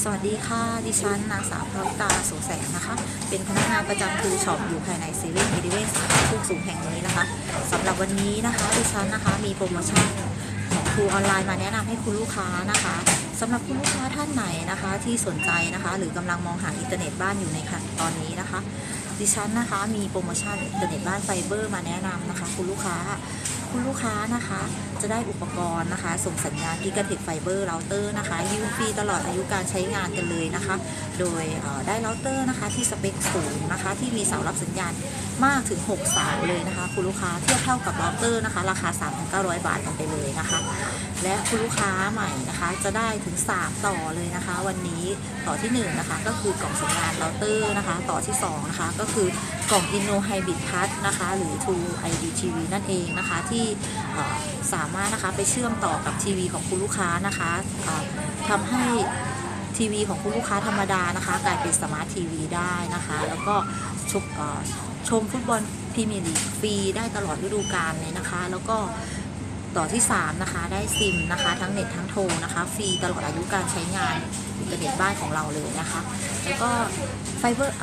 สวัสดีค่ะ ดิฉันนางสาวพราวตาโสแสงนะคะ เป็นพนักงานประจำทูช็อปอยู่ภายในเซเว่นอีเดเวนสาขาทุกสูงแห่งนี้นะคะสำหรับวันนี้นะคะดิฉันนะคะมีโปรโมชั่นของทูออนไลน์มาแนะนำให้คุณลูกค้านะคะสำหรับคุณลูกค้าท่านไหนนะคะ ที่สนใจนะคะ หรือกำลังมองหาอินเทอร์เน็ตบ้านอยู่ในขั้นตอนนี้นะคะ ดิฉันนะคะมีโปรโมชั่นอินเทอร์เน็ตบ้านไฟเบอร์มาแนะนำนะคะ คุณลูกค้า คุณลูกค้านะคะ จะได้อุปกรณ์นะคะ ส่งสัญญาณ Gigatex Fiber Router นะคะยืมฟรีตลอดอายุการใช้งานกันเลยนะคะ โดยได้เราเตอร์นะคะที่สเปคสูงนะคะ ที่มีเสารับสัญญาณมากถึง 6 เสาเลยนะคะ คุณลูกค้าเทียบเท่ากับเราเตอร์นะคะ ราคา 3,900 บาทกันไปเลยนะคะ และคุณลูกค้าใหม่นะคะ จะได้ถึง 3 ต่อเลยนะคะ วันนี้ต่อที่ 1 นะคะ ก็คือกล่องสัญญาณเราเตอร์นะคะ ต่อที่ 2 นะคะ ก็คือ กล่อง Inno Hybrid Plus นะคะ หรือ True ID TV นั่นเองนะคะ ที่สามารถนะคะไปเชื่อมต่อกับทีวีของคุณลูกค้านะคะทำให้ทีวีของคุณลูกค้าธรรมดานะคะกลายเป็นสมาร์ททีวีได้นะคะ แล้วก็ชมชมฟุตบอลพรีเมียร์ลีกฟรีได้ตลอดฤดูกาลเลยนะคะ แล้วก็ ต่อที่ 3 นะคะ ได้ซิมนะคะ ทั้งเน็ตทั้งโทรนะคะ ฟรีตลอดอายุการใช้งานอินเทอร์เน็ตบ้านของเราเลยนะคะ แล้วก็ไฟเบอร์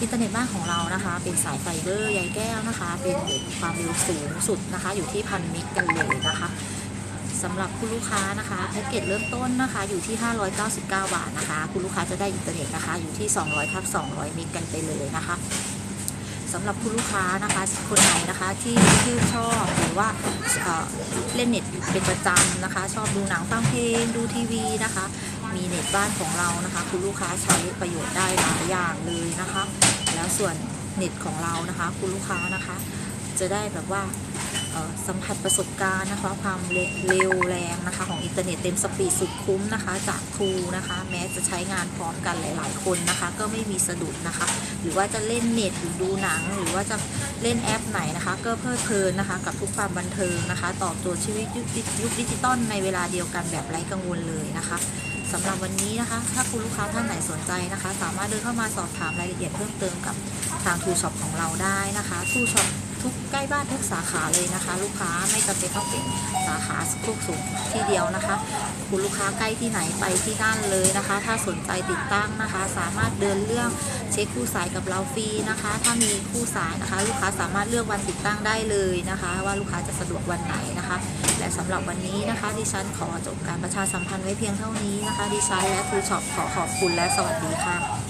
อินเทอร์เน็ตบ้านของเรานะคะ เป็นสายไฟเบอร์ใยแก้วนะคะ เป็นความเร็วสูงสุดนะคะ อยู่ที่พันเมกกันเลยนะคะสำหรับคุณลูกค้านะคะแพ็กเกจเริ่มต้นนะคะ อยู่ที่ 599 บาทนะคะ คุณลูกค้าจะได้อินเทอร์เน็ตนะคะ อยู่ที่ 200ทับ200เมกกันไปเลยนะคะ สำหรับคุณลูกค้านะคะคนไหนนะคะที่ชื่นชอบหรือว่าเเล่นเน็ตเป็นประจำนะคะ ชอบดูหนังฟังเพลงดูทีวีนะคะ มีเน็ตบ้านของเรานะคะ คุณลูกค้าใช้ประโยชน์ได้หลายอย่างเลยนะคะ แล้วส่วนเน็ตของเรานะคะ คุณลูกค้านะคะ จะได้แบบว่า สัมผัสประสบการณ์นะคะความเร็วแรงนะคะของอินเทอร์เน็ตเต็มสปีดสุดคุ้มนะคะจากครูนะคะ แม้จะใช้งานพร้อมกันหลาย ๆ คนนะคะ ก็ไม่มีสะดุดนะคะ หรือว่าจะเล่นเน็ตหรือดูหนัง หรือว่าจะเล่นแอปไหนนะคะ ก็เพลิดเพลินนะคะ กับทุกความบันเทิงนะคะ ตอบโจทย์ชีวิตยุคดิจิตอลในเวลาเดียวกันแบบไร้กังวลเลยนะคะสำหรับวันนี้นะคะ ถ้าคุณลูกค้าท่านไหนสนใจนะคะ สามารถเดินเข้ามาสอบถามรายละเอียดเพิ่มเติมกับทางทูช็อปของเราได้นะคะทูช็อป ทุกใกล้บ้านทุกสาขาเลยนะคะ ลูกค้าไม่จำเป็นต้องเป็นสาขาทุกสูงที่เดียวนะคะ คุณลูกค้าใกล้ที่ไหนไปที่นั่นเลยนะคะ ถ้าสนใจติดตั้งนะคะ สามารถเดินเรื่องเช็คคู่สายกับเราฟรีนะคะ ถ้ามีคู่สายนะคะ ลูกค้าสามารถเลือกวันติดตั้งได้เลยนะคะ ว่าลูกค้าจะสะดวกวันไหนนะคะ และสำหรับวันนี้นะคะ ดิฉันขอจบการประชาสัมพันธ์ไว้เพียงเท่านี้นะคะ ดิฉันและทูช็อปขอขอบคุณและสวัสดีค่ะ